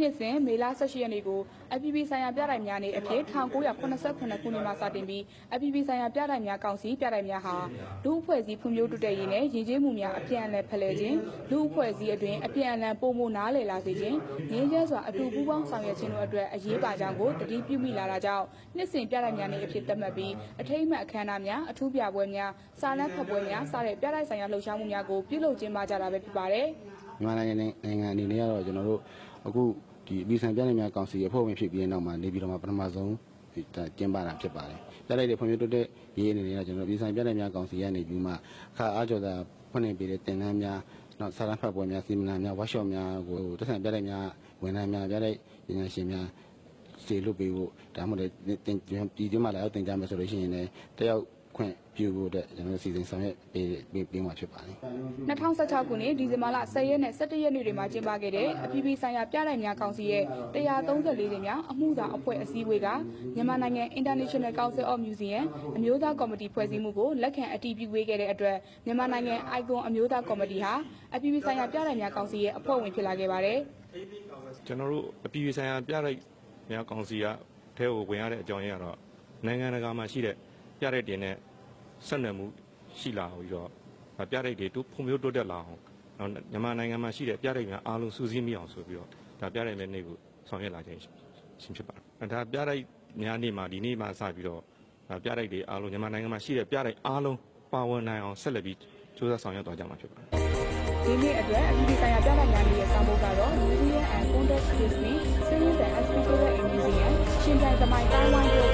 နှစ်စဉ်မေလ18ရက်နေ့ကိုအပြည်ပြည်ဆိုင်ရာပြတိုက်များနေ့အဖြစ်1989ခုနှစ်မှာစတင်ပြီးအပြည်ပြည်ဆိုင်ရာပြတိုက်များကောင်စီပြတိုက်များဟာလူအဖွဲ့အစည်းဖွံ့ဖြိုးတိုးတက်ရေးနဲ့ရည်ကြီးမှုများအပြန်အလှန်ဖလှယ်ခြင်းလူအဖွဲ့အစည်းအတွင်းအပြန်အလှန်ပုံမနားလည်လာစေခြင်းငြင်းချမ်းစွာအတူပူးပေါင်းဆောင်ရွက်ခြင်းတို့အတွက်အရေးပါကြောင်းကိုတတိပြုမိလာတာကြောင့်နှစ်စဉ်ပြတိုက်များနေ့အဖြစ်သတ်မှတ်ပြီးအထိမ်းအမှတ်အခမ်းအနားများအထူးပြပွဲများစာလန်းဖတ်ပွဲများစတဲ့ပြတိုက်ဆိုင်ရာလှုပ်ရှားမှုများကိုပြုလုပ်ကျင်းပကြတာပဲဖြစ်ပါတယ်။မြန်မာနိုင်ငံနဲ့နိုင်ငံအနေနဲ့ကတော့ကျွန်တော်တို့အခု ဒီအပြည်ဆိုင်ပြည်နယ်များကောင်စီအဖွဲ့ဝင်ဖြစ်ပြီးတဲ့နောက်မှာနေပြည်တော်မှာပထမဆုံးဒီဒါကျင်းပတာဖြစ်ပါတယ်။ပြလိုက်တဲ့ဖွံ့ဖြိုးတိုးတက်ရေးအနေနဲ့ကကျွန်တော်တို့အပြည်ဆိုင်ပြည်နယ်များကောင်စီကနေပြီးမှအခါအားကျော်တာဖွင့်နေပေးတဲ့တင်နန်းများနောက်စာရန်ဖတ်ပွဲများစီမံများဝါရှော့များကိုတက်ဆိုင်ပြတဲ့များဝန်ထမ်းများပြတဲ့ပညာရှင်များစေလွတ်ပေးဖို့ဒါမှမဟုတ်လည်းတင်ပြည်တွင်းမှာလည်းတင်ကြမယ်ဆိုလို့ရှိရင်လည်းတယောက် ခွင့်ပြုဖို့အတွက်ကျွန်တော်တို့စီစဉ်ဆောင်ရွက်ပေးပေးပေးမှာဖြစ်ပါတယ်။2016ခုနှစ်ဒီဇင်ဘာလ10ရက်နဲ့17ရက်နေ့တွေမှာကျင်းပခဲ့တဲ့အပြည်ပြည်ဆိုင်ရာပြတိုက်များကောင်စီရဲ့134ကြိမ်မြောက်အမှုဆောင်အဖွဲ့အစည်းအဝေးကမြန်မာနိုင်ငံ International Council of Museum အမျိုးသားကော်မတီဖွဲ့စည်းမှုကိုလက်ခံအတည်ပြုပေးခဲ့တဲ့အတွက်မြန်မာနိုင်ငံ Icon အမျိုးသားကော်မတီဟာအပြည်ပြည်ဆိုင်ရာပြတိုက်များကောင်စီရဲ့အဖွဲ့ဝင်ဖြစ်လာခဲ့ပါတယ်ကျွန်တော်တို့အပြည်ပြည်ဆိုင်ရာပြရိုက်များကောင်စီကထဲကိုဝင်ရတဲ့အကြောင်းရင်းကတော့နိုင်ငံတကာမှာရှိတဲ့ ပြရိုက်တင်နဲ့ဆက်နွယ်မှုရှိလာပြီးတော့ဒါပြရိုက်တွေတိုးဖွံ့ဖြိုးတိုးတက်လာအောင်နောက်မြန်မာနိုင်ငံမှာရှိတဲ့ပြရိုက်များအားလုံးစူးစီးမိအောင်ဆိုပြီးတော့ဒါပြရိုက်များနေ့ကိုဆောင်ရွက်လာခြင်းရှင်ဖြစ်ပါတယ်ဒါပြရိုက်များနေ့မှာဒီနေ့မှာစပြီးတော့ဒါပြရိုက်တွေအားလုံးမြန်မာနိုင်ငံမှာရှိတဲ့ပြရိုက်အားလုံးပါဝင်နိုင်အောင်ဆက်လက်ပြီးစူးစမ်းဆောင်ရွက်သွားကြမှာဖြစ်ပါတယ်ဒီနေ့အတွက်အပြည်ပြည်ဆိုင်ရာပြတိုက်များနေ့ရဲ့ဆောင်ပုဒ်ကတော့ Museum and Context Disney Series and Exhibition in Museum ရှင်ပြိုင်သမိုင်းတိုင်းဝိုင်း